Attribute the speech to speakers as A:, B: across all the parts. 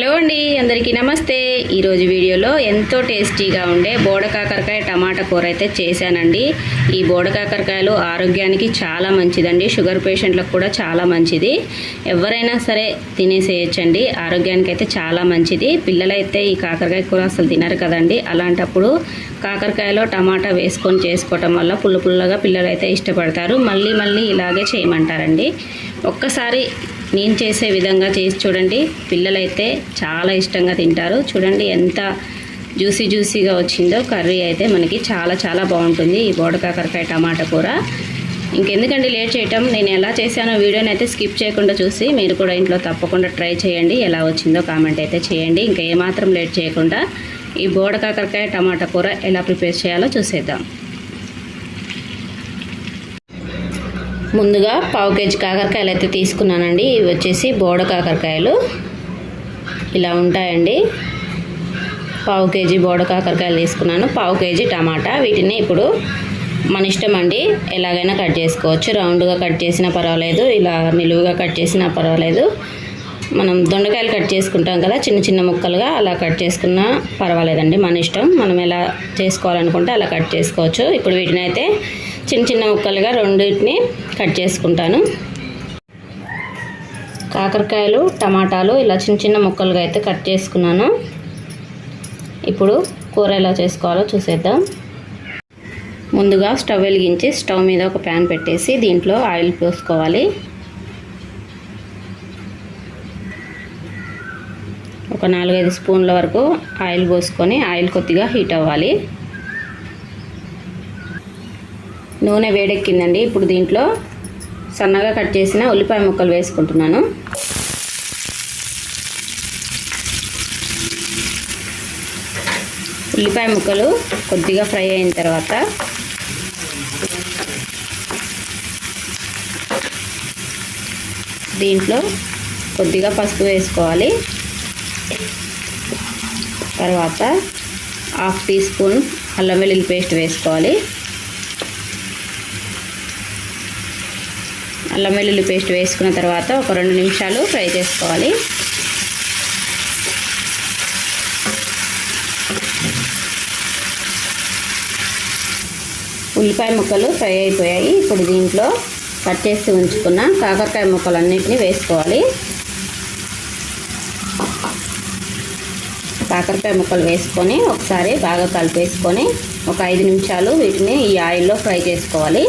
A: Hello అండి అందరికీ నమస్తే. ఈరోజు వీడియోలో ఎంతో టేస్టీగా ఉండే బోడకాకరకాయ టమాటా కూర అయితే చేశానండి. ఈ బోడకాకరకాయలు ఆరోగ్యానికి చాలా మంచిదండి షుగర్ పేషెంట్లకు కూడా చాలా మంచిది. ఎవరైనా సరే తినేసేయచ్చండి ఆరోగ్యానికి అయితే చాలా మంచిది. పిల్లలైతే ఈ కాకరకాయ కూర అసలు తినరు కదండి. అలాంటప్పుడు కాకరకాయలో టమాటా వేసుకొని చేసుకోవటం వల్ల పుల్ల పుల్లగా పిల్లలు అయితే ఇష్టపడతారు. మళ్ళీ మళ్ళీ ఇలాగే చేయమంటారండి. ఒక్కసారి నేను చేసే విధంగా చేసి చూడండి. పిల్లలైతే చాలా ఇష్టంగా తింటారు. చూడండి ఎంత జ్యూసీ జ్యూసీగా వచ్చిందో కర్రీ అయితే మనకి చాలా చాలా బాగుంటుంది ఈ బోడ కాకరకాయ టమాటా కూర. ఇంకెందుకండి లేట్ చేయటం? నేను ఎలా చేశానో వీడియోని అయితే స్కిప్ చేయకుండా చూసి మీరు కూడా ఇంట్లో తప్పకుండా ట్రై చేయండి. ఎలా వచ్చిందో కామెంట్ అయితే చేయండి. ఇంకా ఏమాత్రం లేట్ చేయకుండా ఈ బోడ కాకరకాయ టమాటా కూర ఎలా ప్రిపేర్ చేయాలో చూసేద్దాం. ముందుగా పావు కేజీ కాకరకాయలు అయితే తీసుకున్నానండి. ఇవి వచ్చేసి బోడ కాకరకాయలు. ఇలా ఉంటాయండి. పావు కేజీ బోడ కాకరకాయలు తీసుకున్నాను. పావు కేజీ టమాటా. వీటిని ఇప్పుడు మన ఇష్టం అండి. ఎలాగైనా కట్ చేసుకోవచ్చు. రౌండ్గా కట్ చేసినా పర్వాలేదు. ఇలా నిలువుగా కట్ చేసినా పర్వాలేదు. మనం దొండకాయలు కట్ చేసుకుంటాం కదా చిన్న చిన్న ముక్కలుగా అలా కట్ చేసుకున్నా పర్వాలేదండి మన ఇష్టం. మనం ఎలా చేసుకోవాలనుకుంటే అలా కట్ చేసుకోవచ్చు. ఇప్పుడు వీటిని అయితే చిన్న చిన్న ముక్కలుగా రెండింటిని కట్ చేసుకుంటాను. కాకరకాయలు టమాటాలు ఇలా చిన్న చిన్న ముక్కలుగా అయితే కట్ చేసుకున్నాను. ఇప్పుడు కూర ఎలా చేసుకోవాలో చూసేద్దాం. ముందుగా స్టవ్ వెలిగించి స్టవ్ మీద ఒక ప్యాన్ పెట్టేసి దీంట్లో ఆయిల్ పోసుకోవాలి. ఒక నాలుగైదు స్పూన్ల వరకు ఆయిల్ పోసుకొని ఆయిల్ కొద్దిగా హీట్ అవ్వాలి. నూనె వేడెక్కిందండి. ఇప్పుడు దీంట్లో సన్నగా కట్ చేసిన ఉల్లిపాయ ముక్కలు వేసుకుంటున్నాను. ఉల్లిపాయ ముక్కలు కొద్దిగా ఫ్రై అయిన తర్వాత దీంట్లో కొద్దిగా పసుపు వేసుకోవాలి. తర్వాత హాఫ్ టీ స్పూన్ అల్లం వెల్లుల్లి పేస్ట్ వేసుకోవాలి. అల్లం వెల్లుల్లి పేస్ట్ వేసుకున్న తర్వాత ఒక రెండు నిమిషాలు ఫ్రై చేసుకోవాలి. ఉల్లిపాయ ముక్కలు ఫ్రై అయిపోయాయి. ఇప్పుడు దీంట్లో కట్ చేసి ఉంచుకున్న కాకరకాయ ముక్కలు అన్నింటినీ వేసుకోవాలి. కాకరకాయ ముక్కలు వేసుకొని ఒకసారి బాగా కలిపేసుకొని ఒక ఐదు నిమిషాలు వీటిని ఈ ఆయిల్లో ఫ్రై చేసుకోవాలి.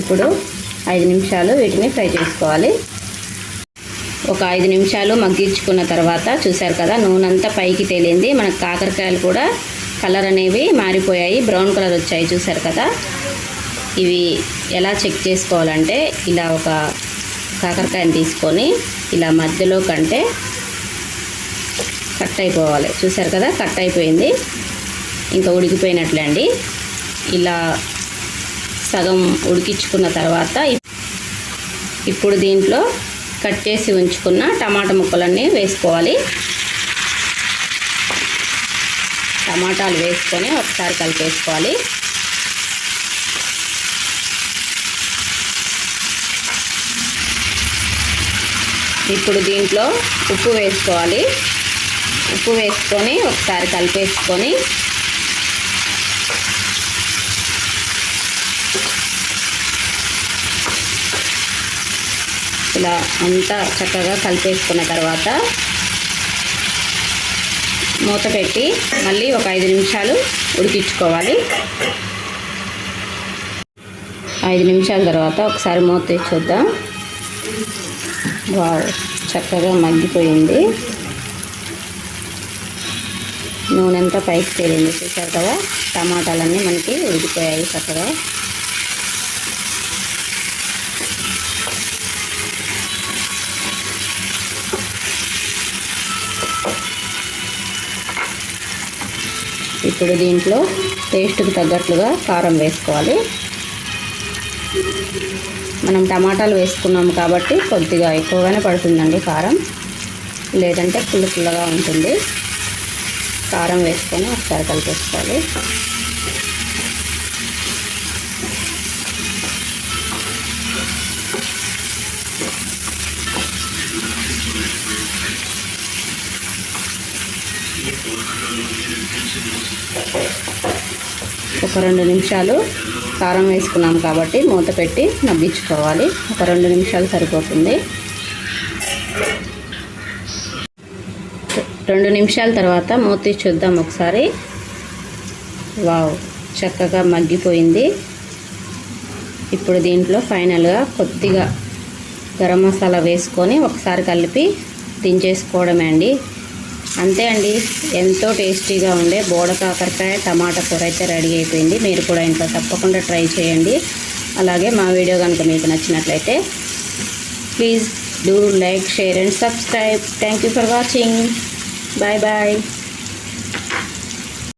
A: ఇప్పుడు ఐదు నిమిషాలు వీటిని ఫ్రై చేసుకోవాలి. ఒక ఐదు నిమిషాలు మగ్గించుకున్న తర్వాత చూసారు కదా నూనె అంతా పైకి తేలింది. మనకు కాకరకాయలు కూడా కలర్ అనేవి మారిపోయాయి. బ్రౌన్ కలర్ వచ్చాయి చూసారు కదా. ఇవి ఎలా చెక్ చేసుకోవాలంటే ఇలా ఒక కాకరకాయని తీసుకొని ఇలా మధ్యలో కంటే కట్ అయిపోవాలి. చూసారు కదా కట్ అయిపోయింది. ఇంకా ఉడికిపోయినట్లే అండి. ఇలా సగం ఉడికించుకున్న తర్వాత ఇప్పుడు దీంట్లో కట్ చేసి ఉంచుకున్న టమాటా ముక్కలన్నీ వేసుకోవాలి. టమాటాలు వేసుకొని ఒకసారి కలిపేసుకోవాలి. ఇప్పుడు దీంట్లో ఉప్పు వేసుకోవాలి. ఉప్పు వేసుకొని ఒకసారి కలిపేసుకొని ఇలా అంతా చక్కగా కలిపేసుకున్న తర్వాత మూత పెట్టి మళ్ళీ ఒక ఐదు నిమిషాలు ఉడికించుకోవాలి. ఐదు నిమిషాల తర్వాత ఒకసారి మూత తీసి చూద్దాం వావ్ చక్కగా మగ్గిపోయింది. నూనె అంతా పైకి తేలింది. చూసారు కదా? టమాటాలన్నీ మనకి ఉడికిపోయాయి చక్కగా. ఇప్పుడు దీంట్లో టేస్ట్కి తగ్గట్లుగా కారం వేసుకోవాలి. మనం టమాటాలు వేసుకున్నాము కాబట్టి కొద్దిగా ఎక్కువగానే పడుతుందండి కారం. లేదంటే పుల్ల పుల్లగా ఉంటుంది. కారం వేసుకొని ఒకసారి కలిపేసుకోవాలి. ఒక రెండు నిమిషాలు కారం వేసుకున్నాం కాబట్టి మూత పెట్టి నవ్వించుకోవాలి. ఒక రెండు నిమిషాలు సరిపోతుంది. రెండు నిమిషాల తర్వాత మూత చూద్దాం ఒకసారి. వావ్ చక్కగా మగ్గిపోయింది. ఇప్పుడు దీంట్లో ఫైనల్గా కొద్దిగా గరం మసాలా వేసుకొని ఒకసారి కలిపి దించేసుకోవడమే అండి. అంతే అండి. ఎంతో టేస్టీగా ఉండే బోడ కాకరకాయ టమాటా కూర అయితే రెడీ అయిపోయింది. మీరు కూడా ఇంట్లో తప్పకుండా ట్రై చేయండి. అలాగే మా వీడియో కనుక మీకు నచ్చినట్లయితే please do like share and subscribe. Thank you for watching. Bye bye.